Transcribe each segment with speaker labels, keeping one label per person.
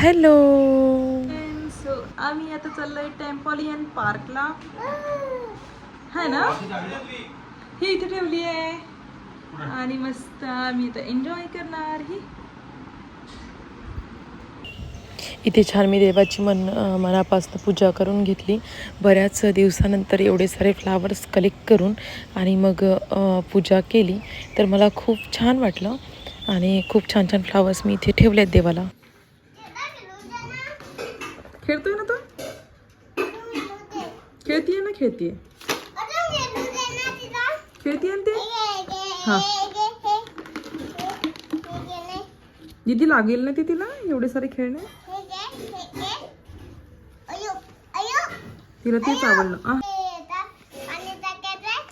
Speaker 1: Hello.
Speaker 2: So आम्ही आता चाललोय टेम्पॉलियन पार्कला है ना? ही इथे ठेवली आहे. आणि मस्त आम्ही इथं एन्जॉय करणार. ही.
Speaker 1: इथे छान मी देवाची मन मनापासून पूजा करून घेतली. बऱ्याच दिवसानंतर एवढे सारे फ्लावर्स कलेक्ट करून आणि मग पूजा केली. तर मला खूप छान वाटलं. आणि खूप छान छान फ्लावर्स मी इथे ठेवले आहेत देवाला.
Speaker 2: खेळतोय ना तो? खेळतीये ना खेळतीये. खेळतीये ना ते? हा. दीदी लागेल ना ते तिला? एवढे सारे खेळणे? तिला तेच आवडलं.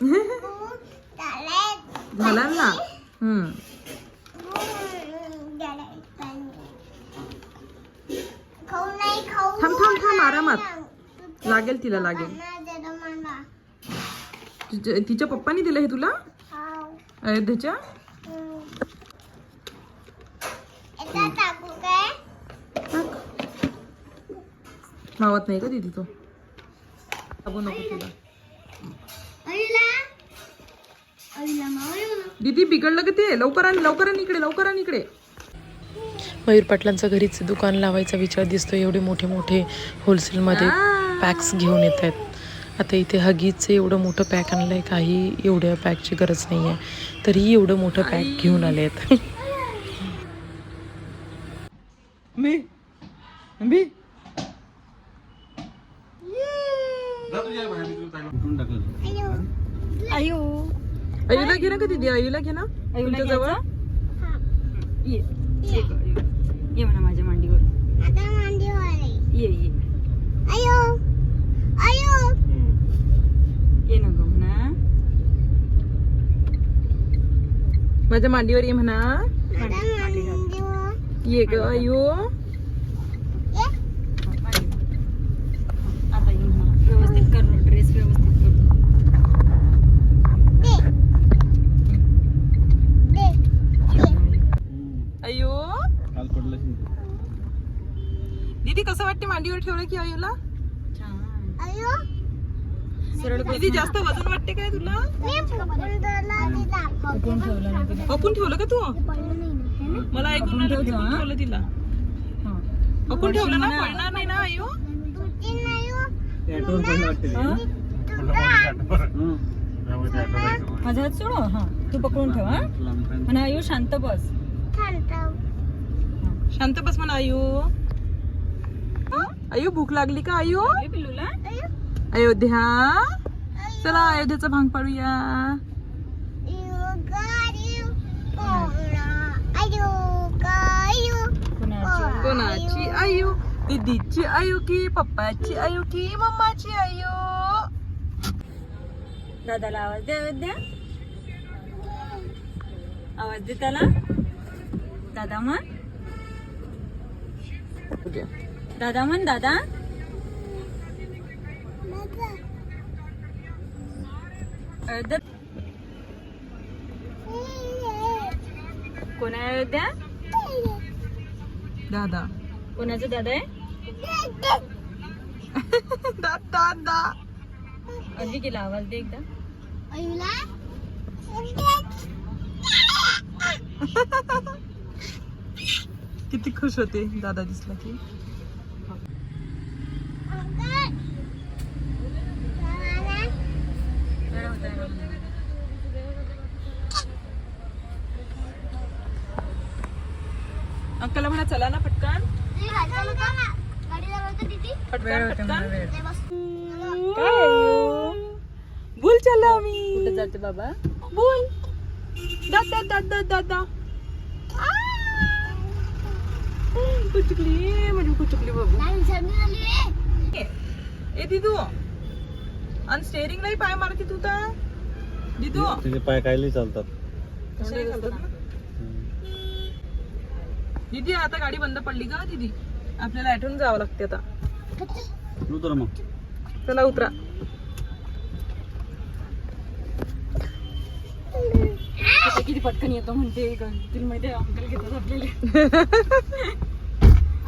Speaker 2: झालं ना? हम्म. थांब आरामात. लागेल तिला लागेल. तिच्या तिच्या पप्पानी दिलं हे तुला? अयोध्येच्या? मावत नाही का दीदी तो? दाबू नको तिला. दीदी बिघडलं का ते? लवकर आण लवकर आण इकडे लवकर आण इकडे.
Speaker 1: मयूर पाटलांचं घरीच दुकान लावायचा विचार दिसतो एवढे मोठे मोठे होलसेलमध्ये पॅक्स घेऊन येत आहेत. आता इथे हगीचं एवढं मोठं पॅक आणलं आहे काही एवढ्या पॅकची गरज नाही आहे तरीही एवढं मोठं पॅक घेऊन आले आहेत.
Speaker 2: मी? मी? आईला घे ना का दीदी आईला घे ना. तुमच्या जवळ?
Speaker 3: ये. ये म्हणा माझ्या मांडीवर. ये ये. ये ना ग म्हणा.
Speaker 2: माझ्या मांडीवर ये म्हणा. ये ग आयु
Speaker 3: आता ये म्हणा व्यवस्थित कर ड्रेस व्यवस्थित कर
Speaker 2: आयु दीदी कसं वाटते मांडीवर ठेवलं की आयूला दीदी जास्त वजन वाटते काय तुला?
Speaker 3: कोण ठेवलं
Speaker 2: का तू? मला ऐकून ठेवलं तिला.
Speaker 3: हा.
Speaker 2: आपण ठेवलं ना? पडणार नाही ना आयु
Speaker 3: माझा हात सोड? हा. तू पकडून ठेव हा? म्हणा आयु शांत बस.
Speaker 2: शांत बस म्हणा आयु. आयु भूक लागली का
Speaker 3: पिल्लूला?
Speaker 2: अयोध्या. चला अयोध्येचा भांग पाडूया.
Speaker 3: कुणाची
Speaker 2: आयु? दीदीची आयु की पप्पाची आयु की मम्माची आयु?
Speaker 3: दादाला आवाज द्या द्या. आवाज दे त्याला. दादा म्हण. दादा म्हण दादा. अयोध्या कोण आहे अयोध्या
Speaker 2: दादा.
Speaker 3: कोणाचं दादा आहे?
Speaker 2: दादा दादा.
Speaker 3: अधिक केला आवाज दे एकदा.
Speaker 2: किती खुश होते दादा दिसला की. अंकलला म्हणा चला ना पटकन? बोल चला आम्ही
Speaker 3: कुठे जाते बाबा?
Speaker 2: बोल. दादा दादा दादा. कुचकली म्हणजे कुचकली बाबू. ए दिदू. आणि स्टेअरिंग नाही पाय मारते तू तर. दिदू.
Speaker 4: तिचे पाय कायले चालतात.
Speaker 2: ना? दीदी आता गाडी बंद पडली का दीदी? आपल्याला आठवून जावं लागते आता.
Speaker 4: उतर मग.
Speaker 2: चला उतरा.
Speaker 3: आता किती पटकन येतो म्हणते तुला माहिती आहे अंकल घेतात आपल्याला.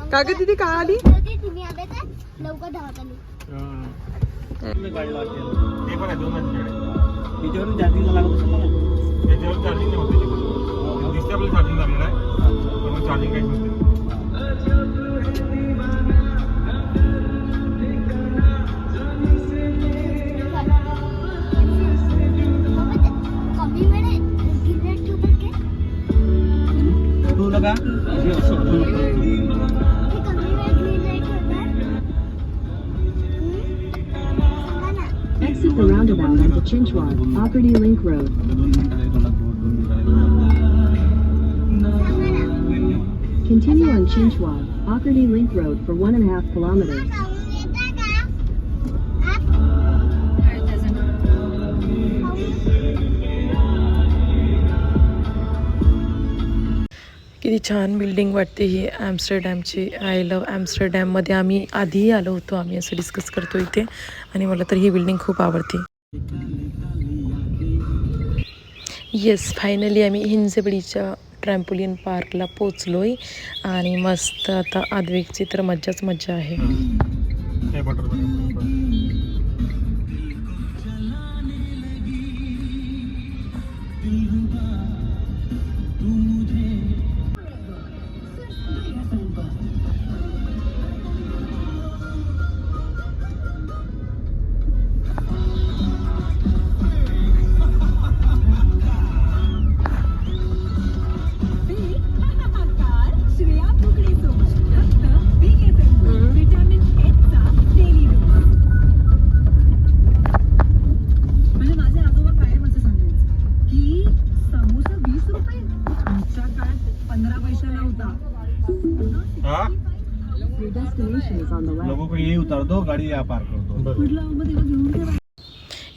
Speaker 2: का ग दीदी का आली?
Speaker 5: लवकर
Speaker 4: ते पण आहे दोन चार्जिंग लागत असेल?
Speaker 6: त्याच्यावर चार्जिंग होत दिसते आपलं चार्जिंग लागलेलं आहे. पण चार्जिंग काहीच नसते.
Speaker 4: का
Speaker 7: Exit the roundabout onto Chinchwad, Aukerty Link Road. Continue on Chinchwad, Aukerty Link Road for one and a half kilometers.
Speaker 1: किती छान बिल्डिंग वाटते ही ॲम्स्टरडॅमची आय लव ॲम्स्टरडॅममध्ये आम्ही आधीही आलो होतो. आम्ही असं डिस्कस करतो इथे. आणि मला तर ही बिल्डिंग खूप आवडते. येस फायनली आम्ही हिंजबडीच्या ट्रॅम्पोलियन पार्कला पोचलो आहे आणि मस्त आता आद्विकची तर मज्जाच मज्जा आहे.
Speaker 4: गाड़ी यहाँ पार्क कर दो
Speaker 3: म्हटलं मग तेव्हा घेऊन ठेवा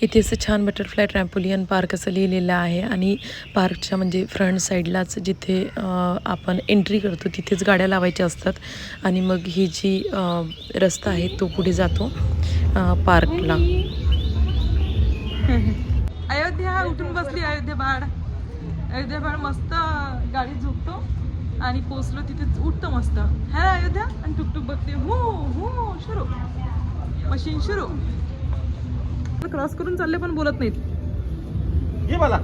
Speaker 1: इथे असं छान बटरफ्लाय ट्रॅम्पोलियन पार्क असं लिहिलेलं आहे आणि पार्कच्या म्हणजे फ्रंट साईडलाच जिथे आपण एंट्री करतो तिथेच गाड्या लावायच्या असतात. आणि मग ही जी रस्ता आहे तो पुढे जातो पार्कला
Speaker 2: अयोध्या उठून बसली अयोध्या बाळ. अयोध्या बाळ मस्त गाडी झोपतो आणि पोचलो तिथे उठतो मस्त. है अयोध्या? आणि टुकटुक बघते हो हो सुरू मशीन सुरू क्रॉस करून चालले पण बोलत नाहीत.
Speaker 6: ये मला.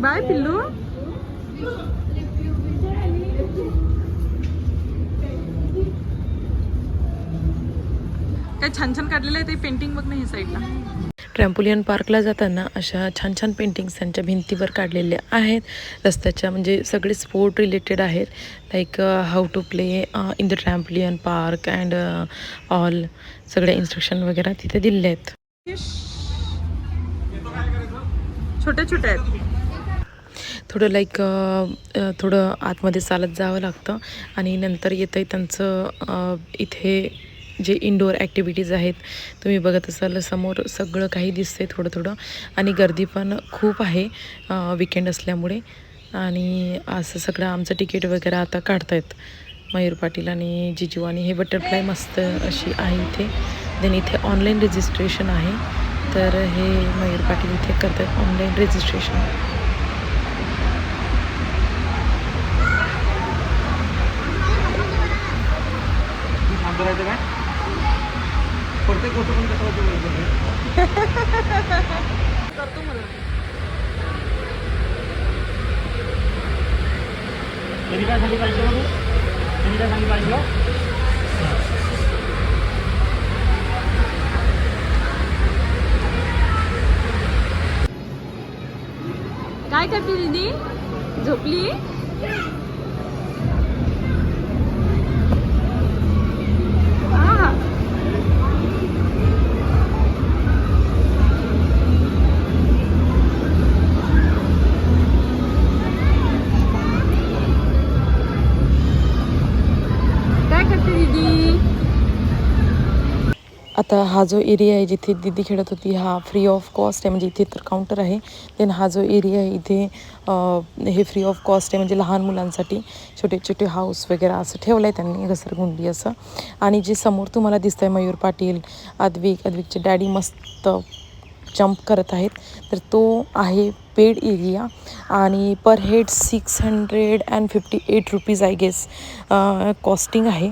Speaker 2: बाय पिल्लू. काय छान छान काढलेलं आहे ते पेंटिंग बघ ना ही साईडला
Speaker 1: ट्रॅम्पोलियन पार्कला जाताना अशा छान छान पेंटिंग्स त्यांच्या भिंतीवर काढलेल्या आहेत. रस्त्याच्या म्हणजे सगळे स्पोर्ट रिलेटेड आहेत. Like how to play in the trampoline park and all सगळ्या इन्स्ट्रक्शन वगैरे तिथे दिले आहेत.
Speaker 2: छोटे छोटे आहेत.
Speaker 1: थोडं लाईक थोडं आतमध्ये चालत जावं लागतं. आणि नंतर येतं त्यांचं अ, इथे जे इनडोअर ॲक्टिव्हिटीज आहेत तुम्ही बघत असाल समोर सगळं काही दिसतंय थोडं थोडं. आणि गर्दी पण खूप आहे विकेंड असल्यामुळे. आणि असं सगळं आमचं तिकीट वगैरे आता काढतायत मयूर पाटील आणि जिजू आणि हे बटरफ्लाय मस्त अशी आहे इथे. देन इथे ऑनलाईन रजिस्ट्रेशन आहे. तर हे मयूर पाटील इथे करतात ऑनलाईन रजिस्ट्रेशन
Speaker 2: करतो मला
Speaker 6: तरी काय सांगितलं पाहिजे तू तरी काय सांगितलं पाहिजे
Speaker 2: काय करते दीदी? झोपली
Speaker 1: आता हा जो एरिया आहे जिथे दिदी खेळत होती हा फ्री ऑफ कॉस्ट आहे म्हणजे इथे तर काउंटर आहे. देन हा जो एरिया आहे इथे हे फ्री ऑफ कॉस्ट आहे म्हणजे लहान मुलांसाठी छोटे छोटे हाऊस वगैरे असं ठेवलं आहे त्यांनी घसरगुंडी असं. आणि जे समोर तुम्हाला दिसतं आहे मयूर पाटील अद्विक अद्विकचे डॅडी मस्त जंप करत आहेत. तर तो आहे पेड एरिया आणि per head six hundred and fifty eight rupees I guess costing आहे.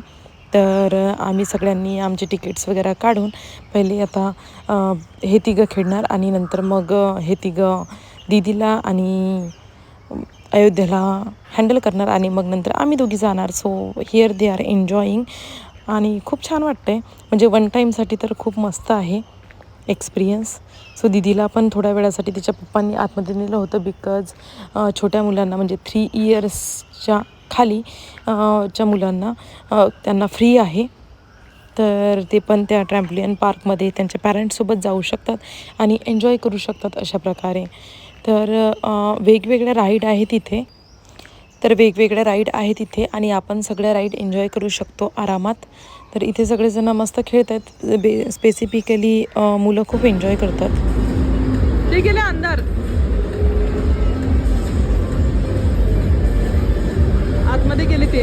Speaker 1: तर आम्ही सगळ्यांनी आमचे तिकीट्स वगैरे काढून पहिले आता हे तिघं खेळणार आणि नंतर मग हे तिघं दीदीला आणि अयोध्येला हँडल करणार आणि मग नंतर आम्ही दोघी जाणार. So here they are enjoying आणि खूप छान वाटतं आहे म्हणजे वन टाईमसाठी तर खूप मस्त आहे एक्सपिरियन्स सो दिदीला पण थोड्या वेळासाठी तिच्या पप्पांनी आतमध्ये नेलं होतं बिकॉज छोट्या मुलांना म्हणजे थ्री इयर्सच्या खाली च्या मुलांना त्यांना फ्री आहे. तर ते पण त्या ट्रॅम्पलियन पार्कमध्ये त्यांच्या पॅरेंट्ससोबत जाऊ शकतात आणि एन्जॉय करू शकतात अशा प्रकारे. तर वेगवेगळ्या राईड आहे तिथे तर वेगवेगळ्या राईड आहे तिथे आणि आपण सगळ्या राईड एन्जॉय करू शकतो आरामात. तर इथे सगळेजण मस्त खेळत आहेत. बे स्पेसिफिकली मुलं खूप एन्जॉय करतात.
Speaker 2: ते गेले अंधार. मध्ये गेले ते.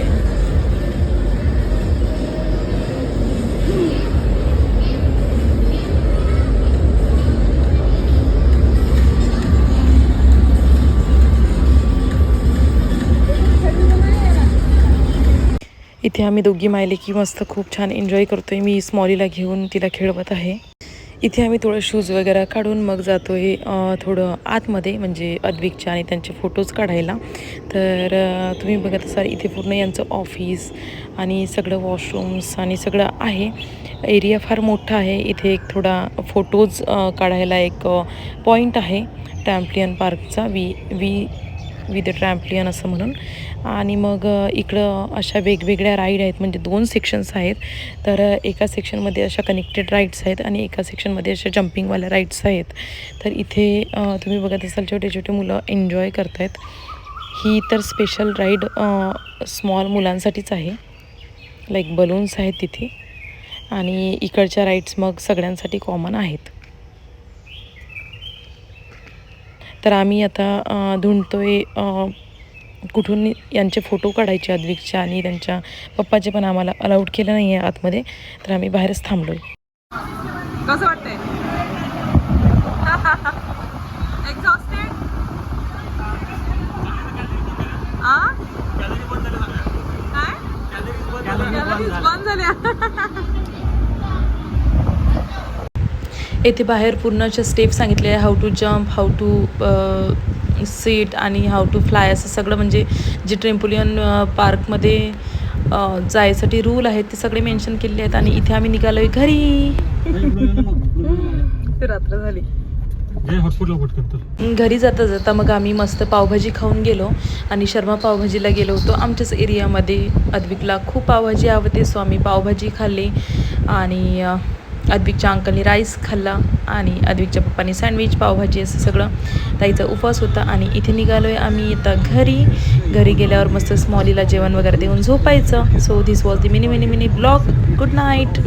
Speaker 1: इथे आम्ही दोघी मायले की मस्त खूप छान एन्जॉय करतोय. मी स्मॉलीला घेऊन तिला खेळवत आहे. इथे आम्ही थोडं शूज वगैरे काढून मग जातो आहे थोडं आतमध्ये म्हणजे अद्विकचे आणि त्यांचे फोटोज काढायला. तर तुम्ही बघत असाल इथे पूर्ण यांचं ऑफिस आणि सगळं वॉशरूम्स आणि सगळं आहे. एरिया फार मोठा आहे. इथे एक थोडा फोटोज काढायला एक पॉईंट आहे. टॅम्पलियन पार्कचा वी वी विथ ट्रॅम्पलियन असं म्हणून. आणि मग इकडं अशा वेगवेगळ्या राईड आहेत म्हणजे दोन सेक्शन्स आहेत. तर एका सेक्शनमध्ये अशा कनेक्टेड राईड्स आहेत आणि एका सेक्शनमध्ये अशा जम्पिंगवाल्या राईड्स आहेत. तर इथे तुम्ही बघत असाल छोटे छोटे मुलं एन्जॉय करत आहेत ही तर स्पेशल राईड स्मॉल मुलांसाठीच आहे. लाईक बलून्स आहेत तिथे. आणि इकडच्या राईड्स मग सगळ्यांसाठी कॉमन आहेत. तर आम्ही आता ढूंढतोय अ, कुठून यांचे फोटो काढायचे अद्विकचे आणि त्यांच्या पप्पाचे पण आम्हाला अलाउड केलं नाही आहे आतमध्ये तर आम्ही बाहेरच थांबलो
Speaker 2: कसं वाटतंय? एक्झॉस्टेड आ? काय? Calories बंद झाल्या.
Speaker 1: येथे बाहेर पूर्ण अशा स्टेप सांगितले आहे how to jump how to seat आणि हाऊ टू फ्लाय असं सगळं म्हणजे जे ट्रेम्पोलियन पार्कमध्ये जायसाठी रूल आहेत ते सगळे मेन्शन केलेले आहेत आणि इथे आम्ही निघालोय घरी.
Speaker 2: ते रात्र झाली.
Speaker 1: घरी जाता जाता मग आम्ही मस्त पावभाजी खाऊन गेलो आणि शर्मा पावभाजीला गेलो होतो. आमच्याच एरियामध्ये अद्विकला खूप पावभाजी आवडते सो आम्ही पावभाजी खाल्ली आणि अद्विकच्या अंकलनी राईस खाल्ला आणि अद्विकच्या पप्पानी सँडविच पावभाजी असं सगळं. ताईचा उपवास होता आणि इथे निघालो आहे आम्ही. येता घरी घरी गेल्यावर मस्त स्मॉलीला जेवण वगैरे देऊन झोपायचं. So this was the mini mini mini blog good night